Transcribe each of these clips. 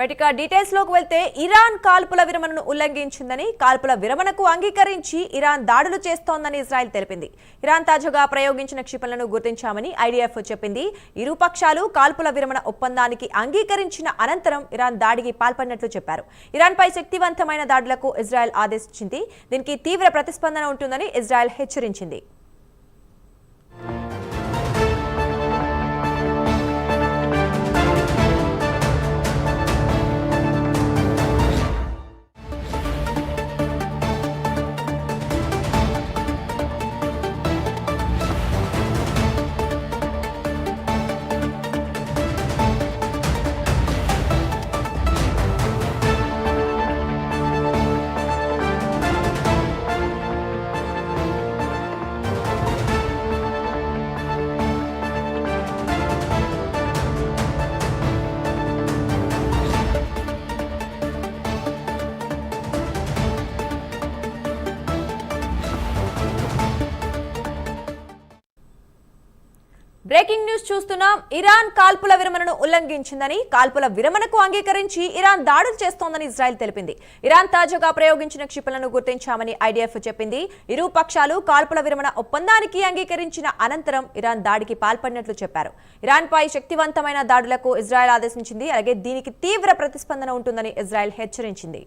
బయటిక డీటెయిల్స్లోకి వెళ్తే ఇరాన్ కాల్పుల విరమణను ఉల్లంఘించిందని కాల్పుల విరమణకు అంగీకరించి ఇరాన్ దాడులు చేస్తోందని ఇజ్రాయెల్ తెలిపింది. ఇరాన్ తాజాగా ప్రయోగించిన క్షిపణులను గుర్తించామని ఐడిఎఫ్ చెప్పింది. ఇరు పక్షాలు కాల్పుల విరమణ ఒప్పందానికి అంగీకరించిన అనంతరం ఇరాన్ దాడికి పాల్పడినట్లు చెప్పారు. ఇరాన్పై శక్తివంతమైన దాడులకు ఇజ్రాయెల్ ఆదేశించింది. దీనికి తీవ్ర ప్రతిస్పందన ఉంటుందని ఇజ్రాయెల్ హెచ్చరించింది. చూస్తున్నాం. ఇరాన్ కాల్పుల విరమణను ఉల్లంఘించిందని కాల్పుల విరమణకు అంగీకరించి ఇరాన్ దాడులు చేస్తోందని ఇజ్రాయెల్ తెలిపింది. ఇరాన్ తాజాగా ప్రయోగించిన క్షిపణులను గుర్తించామని ఐడిఎఫ్ చెప్పింది. ఇరు పక్షాలు కాల్పుల విరమణ ఒప్పందానికి అంగీకరించిన అనంతరం ఇరాన్ దాడికి పాల్పడినట్లు చెప్పారు. ఇరాన్పై శక్తివంతమైన దాడులకు ఇజ్రాయెల్ ఆదేశించింది. అలాగే దీనికి తీవ్ర ప్రతిస్పందన ఉంటుందని ఇజ్రాయెల్ హెచ్చరించింది.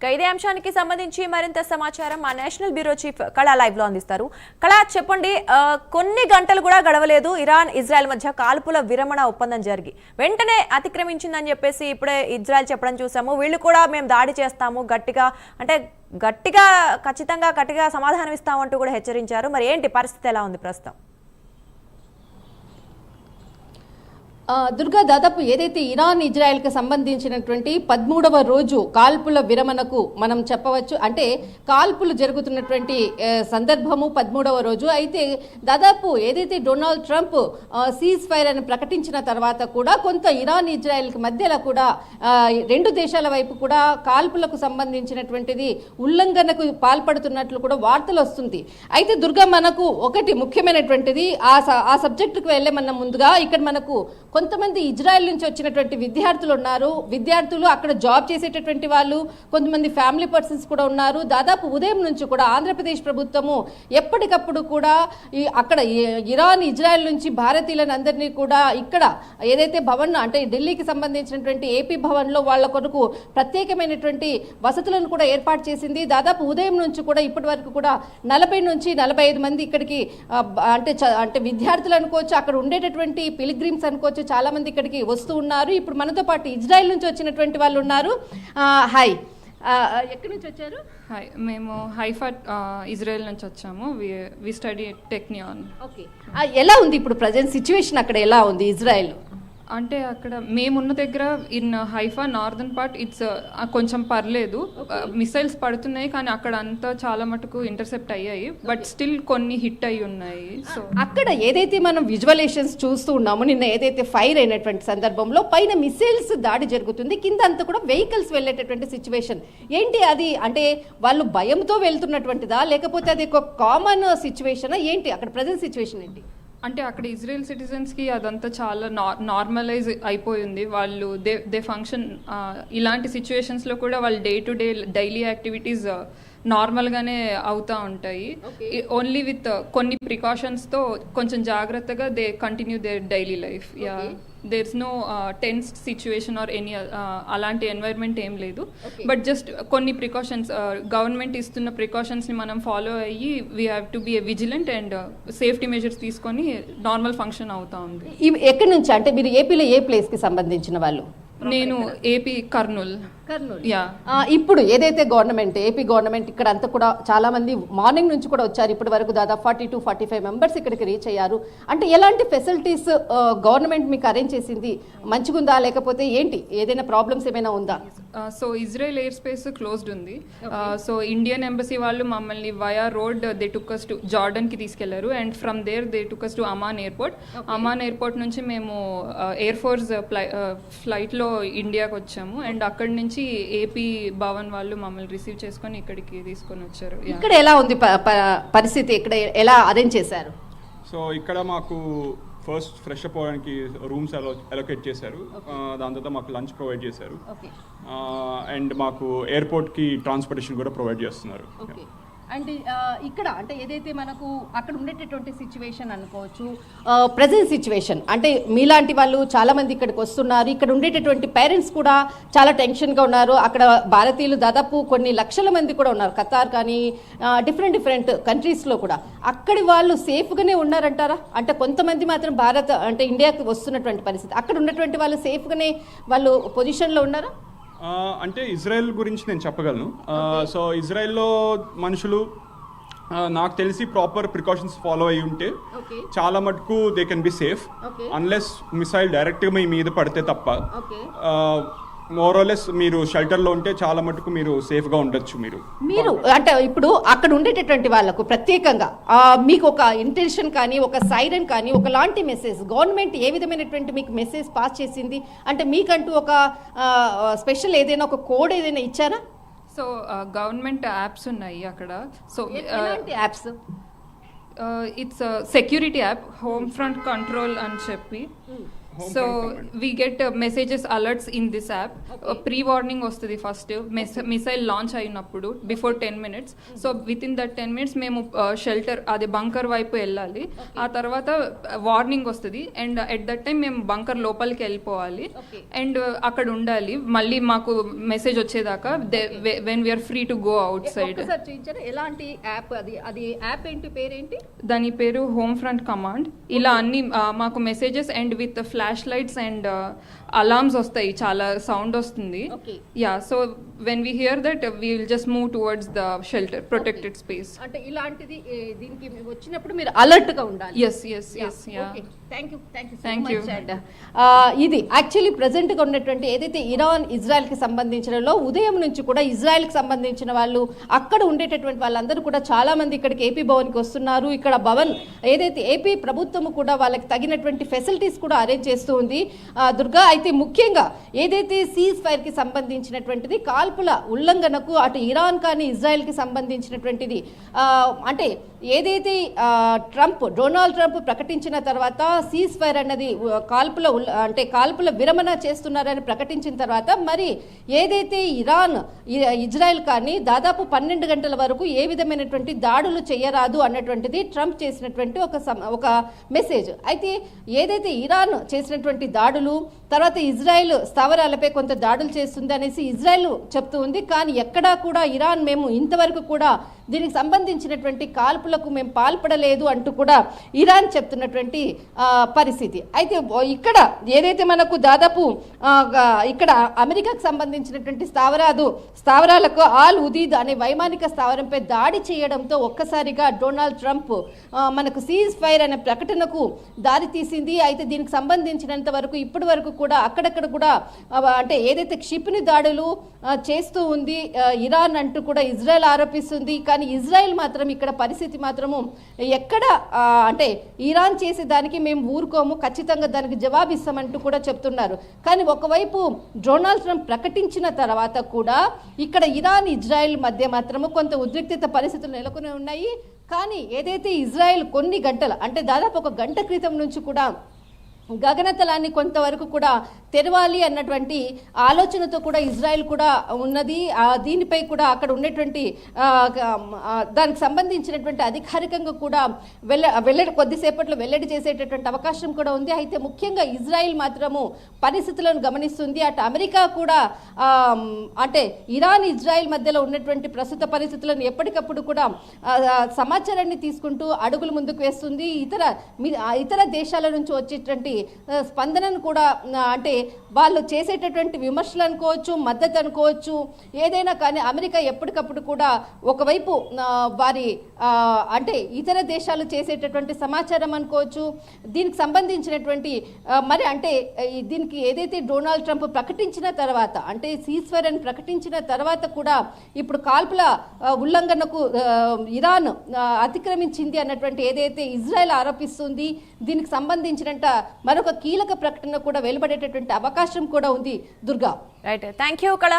ఇదే అంశానికి సంబంధించి మరింత సమాచారం మా నేషనల్ బ్యూరో చీఫ్ కళా లైవ్లో అందిస్తారు. కళా చెప్పండి కొన్ని గంటలు కూడా గడవలేదు. ఇరాన్ ఇజ్రాయెల్ మధ్య కాల్పుల విరమణ ఒప్పందం జరిగి వెంటనే అతిక్రమించిందని చెప్పేసి ఇప్పుడే ఇజ్రాయెల్ చెప్పడం చూసాము. వీళ్ళు కూడా మేము దాడి చేస్తాము గట్టిగా అంటే గట్టిగా ఖచ్చితంగా గట్టిగా సమాధానం ఇస్తామంటూ కూడా హెచ్చరించారు. మరి ఏంటి పరిస్థితి ఎలా ఉంది ప్రస్తుతం ఆ, దుర్గా దాదాపు ఏదైతే ఇరాన్ ఇజ్రాయెల్కి సంబంధించినటువంటి పదమూడవ రోజు కాల్పుల విరమణకు మనం చెప్పవచ్చు అంటే కాల్పులు జరుగుతున్నటువంటి సందర్భము పదమూడవ రోజు. అయితే దాదాపు ఏదైతే డొనాల్డ్ ట్రంప్ సీజ్ ఫైర్ అని ప్రకటించిన తర్వాత కూడా కొంత ఇరాన్ ఇజ్రాయెల్కి మధ్యలో కూడా రెండు దేశాల వైపు కూడా కాల్పులకు సంబంధించినటువంటిది ఉల్లంఘనకు పాల్పడుతున్నట్లు కూడా వార్తలు వస్తుంది. అయితే దుర్గా మనకు ఒకటి ముఖ్యమైనటువంటిది ఆ స- ఆ సబ్జెక్టుకు వెళ్ళే మన ముందుగా ఇక్కడ మనకు కొంతమంది ఇజ్రాయెల్ నుంచి వచ్చినటువంటి విద్యార్థులు ఉన్నారు. విద్యార్థులు అక్కడ జాబ్ చేసేటటువంటి వాళ్ళు కొంతమంది ఫ్యామిలీ పర్సన్స్ కూడా ఉన్నారు. దాదాపు ఉదయం నుంచి కూడా ఆంధ్రప్రదేశ్ ప్రభుత్వము ఎప్పటికప్పుడు కూడా ఈ అక్కడ ఇరాన్ ఇజ్రాయెల్ నుంచి భారతీయులను అందరినీ కూడా ఇక్కడ ఏదైతే భవన్ అంటే ఢిల్లీకి సంబంధించినటువంటి ఏపీ భవన్లో వాళ్ళ కొరకు ప్రత్యేకమైనటువంటి వసతులను కూడా ఏర్పాటు చేసింది. దాదాపు ఉదయం నుంచి కూడా ఇప్పటి వరకు కూడా నలభై నుంచి నలభై ఐదు మంది ఇక్కడికి అంటే చ- అంటే విద్యార్థులు అనుకోవచ్చు అక్కడ ఉండేటటువంటి పిలిగ్రిమ్స్ అనుకోవచ్చు చాలా మంది ఇక్కడికి వస్తూ ఉన్నారు. ఇప్పుడు మనతో పాటు ఇజ్రాయెల్ నుంచి వచ్చినటువంటి వాళ్ళు ఉన్నారు. హాయ్. ఎక్కడి నుంచి వచ్చారు? హాయ్ మేము హైఫా ఇజ్రాయెల్ నుంచి వచ్చాము. వి స్టడీ టెక్నియాన్ ఓకే ఎలా ఉంది ఇప్పుడు ప్రజెంట్ సిచ్యువేషన్ అక్కడ ఎలా ఉంది ఇజ్రాయెల్? అంటే అక్కడ మేమున్న దగ్గర in Haifa northern part it's కొంచెం పర్లేదు. మిసైల్స్ పడుతున్నాయి కానీ అక్కడ అంతా చాలా మటుకు ఇంటర్సెప్ట్ అయ్యాయి. బట్ స్టిల్ కొన్ని హిట్ అయి ఉన్నాయి సో. అక్కడ ఏదైతే మనం విజువలేషన్స్ చూస్తూ ఉన్నామో నిన్న ఏదైతే ఫైర్ అయినటువంటి సందర్భంలో పైన మిసైల్స్ దాడి జరుగుతుంది కింద అంతా కూడా వెహికల్స్ వెళ్ళేటటువంటి సిచ్యువేషన్. ఏంటి అది? అంటే వాళ్ళు భయంతో వెళ్తున్నటువంటిదా? లేకపోతే అది ఒక కామన్ సిచ్యువేషన్? ఏంటి అక్కడ ప్రజెంట్ సిచ్యువేషన్ ఏంటి? అంటే అక్కడ ఇజ్రాయెల్ సిటిజన్స్కి అదంతా చాలా నార్మలైజ్ అయిపోయింది వాళ్ళు దే దే ఫంక్షన్ ఇలాంటి సిచ్యువేషన్స్లో కూడా వాళ్ళు day to day daily activities నార్మల్గానే అవుతూ ఉంటాయి. ఓన్లీ విత్ కొన్ని ప్రికాషన్స్తో కొంచెం జాగ్రత్తగా they continue their daily life ya there's no tense situation or any అలాంటి ఎన్వైర్న్మెంట్ ఏం లేదు. బట్ జస్ట్ కొన్ని ప్రికాషన్స్ గవర్నమెంట్ ఇస్తున్న ప్రికాషన్స్ని మనం ఫాలో అయ్యి we have to be a vigilant and safety measures తీసుకొని నార్మల్ ఫంక్షన్ అవుతా ఉంది. ఎక్కడి నుంచి? అంటే మీరు ఏపీలో ఏ ప్లేస్కి సంబంధించిన వాళ్ళు? నేను ఏపీ కర్నూల్ ఇప్పుడు ఏదైతే గవర్నమెంట్ ఏపీ గవర్నమెంట్ ఇక్కడ అంతా కూడా చాలా మంది మార్నింగ్ నుంచి కూడా వచ్చారు. ఇప్పటి వరకు దాదాపు forty two forty five members ఇక్కడికి రీచ్ అయ్యారు. అంటే ఎలాంటి ఫెసిలిటీస్ గవర్నమెంట్ మీకు అరేంజ్ చేసింది? మంచిగుందా? లేకపోతే ఏంటి? ఏదైనా ప్రాబ్లమ్స్ ఏమైనా ఉందా? So Israel air space closed ఉంది. సో ఇండియన్ ఎంబసీ వాళ్ళు మమ్మల్ని via road they took us to జార్డన్కి తీసుకెళ్ళారు. And from there they took us to Amman airport Amman airport నుంచి మేము ఎయిర్ ఫోర్స్ ఫ్లైట్లో ఇండియాకి వచ్చాము. అండ్ అక్కడి నుంచి నుంచి ఏపీ భవన్ వాళ్ళు మమ్మల్ని రిసీవ్ చేసుకొని ఇక్కడికి తీసుకొని వచ్చారు. ఇక్కడ ఎలా ఉంది పరిస్థితి? ఇక్కడ ఎలా అరేంజ్ చేశారు? సో ఇక్కడ మాకు ఫస్ట్ ఫ్రెష్ అప్ అవ్వడానికి రూమ్స్ అలో అలొకేట్ చేశారు. ఆ, దాని తర్వాత మాకు లంచ్ ప్రొవైడ్ చేశారు. ఓకే. అండ్ మాకు ఎయిర్పోర్ట్కి ట్రాన్స్పోర్టేషన్ కూడా ప్రొవైడ్ చేస్తున్నారు. ఓకే. అండ్ ఇక్కడ అంటే ఏదైతే మనకు అక్కడ ఉండేటటువంటి సిచ్యువేషన్ అనుకోవచ్చు ప్రజెంట్ సిచ్యువేషన్ అంటే మీలాంటి వాళ్ళు చాలామంది ఇక్కడికి వస్తున్నారు ఇక్కడ ఉండేటటువంటి పేరెంట్స్ కూడా చాలా టెన్షన్గా ఉన్నారు. అక్కడ భారతీయులు దాదాపు కొన్ని లక్షల మంది కూడా ఉన్నారు ఖతార్ కానీ డిఫరెంట్ డిఫరెంట్ కంట్రీస్లో కూడా. అక్కడి వాళ్ళు సేఫ్గానే ఉన్నారంటారా? అంటే కొంతమంది మాత్రం భారత్ అంటే ఇండియాకి వస్తున్నటువంటి పరిస్థితి. అక్కడ ఉన్నటువంటి వాళ్ళు సేఫ్గానే వాళ్ళు పొజిషన్లో ఉన్నారా? అంటే ఇజ్రాయెల్ గురించి నేను చెప్పగలను. సో ఇజ్రాయెల్లో మనుషులు నాకు తెలిసి ప్రాపర్ ప్రికాషన్స్ ఫాలో అయి ఉంటే చాలా మటుకు they can be safe. Unless missile డైరెక్ట్గా మీ మీద పడితే తప్ప. మోరోలెస్ మీరు షెల్టర్లో ఉంటే చాలా మటుకు మీరు సేఫ్గా ఉండొచ్చు మీరు. మీరు అంటే ఇప్పుడు అక్కడ ఉండేటటువంటి వాళ్ళకు ప్రత్యేకంగా ఆ, మీకు ఒక ఇంటెన్షన్ కానీ ఒక సైరన్ కానీ ఒకలాంటి మెసేజ్ గవర్నమెంట్ ఏ విధమైనటువంటి మీకు మెసేజ్ పాస్ చేసింది? అంటే మీకంటూ ఒక స్పెషల్ ఏదైనా ఒక కోడ్ ఏదైనా ఇచ్చారా? సో గవర్నమెంట్ యాప్స్ ఉన్నాయి అక్కడ. So apps it's security app home front control అని చెప్పి. So we get messages alerts in this app pre warning వస్తుంది ఫస్ట్ మిసైల్ లాంచ్ అయినప్పుడు before ten minutes so with in that ten minutes మేము shelter అది bunker వైపు వెళ్ళాలి. ఆ తర్వాత వార్నింగ్ వస్తుంది. అండ్ ఎట్ దట్ టైం మేము బంకర్ లోపలికి వెళ్ళిపోవాలి. అండ్ అక్కడ ఉండాలి. మళ్ళీ మాకు మెసేజ్ వచ్చేదాకా when we're free to go outside ఎలాంటి యాప్ అది? అది యాప్ ఏంటి? పేరేంటి? దాని పేరు హోమ్ ఫ్రంట్ కమాండ్ ఇలా అన్ని మాకు messages and with flash lights and alarms వస్తాయి. చాలా సౌండ్ వస్తుంది. Ya so when we hear that we will just move towards the shelter protected space అంటే ఇలాంటిది దీనికి వచ్చినప్పుడు మీరు అలర్ట్గా ఉండాలి yes yes yes ya thank you thank. ఇది యాక్చువల్లీ ప్రెసెంట్గా ఉన్నటువంటి ఏదైతే ఇరాన్ ఇజ్రాయెల్కి సంబంధించినలో ఉదయం నుంచి కూడా ఇజ్రాయెల్కి సంబంధించిన వాళ్ళు అక్కడ ఉండేటటువంటి వాళ్ళందరూ కూడా చాలా మంది ఇక్కడికి ఏపీ భవన్కి వస్తున్నారు. ఇక్కడ భవన్ ఏదైతే ఏపీ ప్రభుత్వం కూడా వాళ్ళకి తగినటువంటి ఫెసిలిటీస్ కూడా అరేంజ్ చేస్తూ ఉంది దుర్గా అయితే ముఖ్యంగా ఏదైతే సీజ్ ఫైర్కి సంబంధించినటువంటిది కాల్పుల ఉల్లంఘనకు అటు ఇరాన్ కానీ ఇజ్రాయెల్కి సంబంధించినటువంటిది అంటే ఏదైతే ట్రంప్ డొనాల్డ్ ట్రంప్ ప్రకటించిన తర్వాత సీజ్ ఫైర్ అన్నది కాల్పుల ఉల్- అంటే కాల్పుల విరమణ చేస్తున్నారని ప్రకటించిన తర్వాత మరి ఏదైతే ఇరాన్ ఇజ్రాయెల్ కానీ దాదాపు పన్నెండు గంటల వరకు ఏ విధమైనటువంటి దాడులు చేయరాదు అన్నటువంటిది ట్రంప్ చేసినటువంటి ఒక ఒక మెసేజ్. అయితే ఏదైతే ఇరాన్ చేసినటువంటి దాడులు తర్వాత ఇజ్రాయెల్ స్థావరాలపై కొంత దాడులు చేస్తుంది అనేసి ఇజ్రాయెల్ చెప్తూ ఉంది. కానీ ఎక్కడా కూడా ఇరాన్ మేము ఇంతవరకు కూడా దీనికి సంబంధించినటువంటి కాల్పులకు మేము పాల్పడలేదు అంటూ కూడా ఇరాన్ చెప్తున్నటువంటి పరిస్థితి. అయితే ఇక్కడ ఏదైతే మనకు దాదాపు ఇక్కడ అమెరికాకు సంబంధించినటువంటి స్థావరాలు స్థావరాలకు ఆల్ ఉదీద్ అనే వైమానిక స్థావరంపై దాడి చేయడంతో ఒక్కసారిగా డొనాల్డ్ ట్రంప్ మనకు సీజ్ ఫైర్ అనే ప్రకటనకు దారి తీసింది. అయితే దీనికి సంబంధించినంత వరకు ఇప్పటి వరకు కూడా అక్కడక్కడ కూడా అంటే ఏదైతే క్షిపణి దాడులు చేస్తూ ఉంది ఇరాన్ అంటూ కూడా ఇజ్రాయెల్ ఆరోపిస్తుంది. కానీ కానీ ఇజ్రాయెల్ మాత్రం ఇక్కడ పరిస్థితి మాత్రము ఎక్కడ అంటే ఇరాన్ చేసే దానికి మేము ఊరుకోము ఖచ్చితంగా దానికి జవాబిస్తామంటూ కూడా చెప్తున్నారు. కానీ ఒకవైపు డొనాల్డ్ ట్రంప్ ప్రకటించిన తర్వాత కూడా ఇక్కడ ఇరాన్ ఇజ్రాయెల్ మధ్య మాత్రము కొంత ఉద్రిక్తత పరిస్థితులు నెలకొని ఉన్నాయి. కానీ ఏదైతే ఇజ్రాయెల్ కొన్ని గంటలు అంటే దాదాపు ఒక గంట క్రితం నుంచి కూడా గగనతలాన్ని కొంతవరకు కూడా తెరవాలి అన్నటువంటి ఆలోచనతో కూడా ఇజ్రాయెల్ కూడా ఉన్నది. దీనిపై కూడా అక్కడ ఉన్నటువంటి దానికి సంబంధించినటువంటి అధికారికంగా కూడా వెళ్ళ వెల్లడి కొద్దిసేపట్లో వెల్లడి చేసేటటువంటి అవకాశం కూడా ఉంది. అయితే ముఖ్యంగా ఇజ్రాయెల్ మాత్రము పరిస్థితులను గమనిస్తుంది. అటు అమెరికా కూడా అంటే ఇరాన్ ఇజ్రాయెల్ మధ్యలో ఉన్నటువంటి ప్రస్తుత పరిస్థితులను ఎప్పటికప్పుడు కూడా సమాచారాన్ని తీసుకుంటూ అడుగులు ముందుకు వేస్తుంది. ఇతర ఇతర దేశాల నుంచి వచ్చేటువంటి స్పందనను కూడా అంటే వాళ్ళు చేసేటటువంటి విమర్శలు అనుకోవచ్చు మద్దతు అనుకోవచ్చు ఏదైనా కానీ అమెరికా ఎప్పటికప్పుడు కూడా ఒకవైపు వారి అంటే ఇతర దేశాలు చేసేటటువంటి సమాచారం అనుకోవచ్చు దీనికి సంబంధించినటువంటి మరి అంటే దీనికి ఏదైతే డొనాల్డ్ ట్రంప్ ప్రకటించిన తర్వాత అంటే సీస్వర్ అని ప్రకటించిన తర్వాత కూడా ఇప్పుడు కాల్పుల ఉల్లంఘనకు ఇరాన్ అతిక్రమించింది అన్నటువంటి ఏదైతే ఇజ్రాయెల్ ఆరోపిస్తుంది దీనికి సంబంధించినంత మరొక కీలక ప్రకటన కూడా వెలువడేటటువంటి అవకాశం కూడా ఉంది. దుర్గా. రైట్ థ్యాంక్ యూ కళ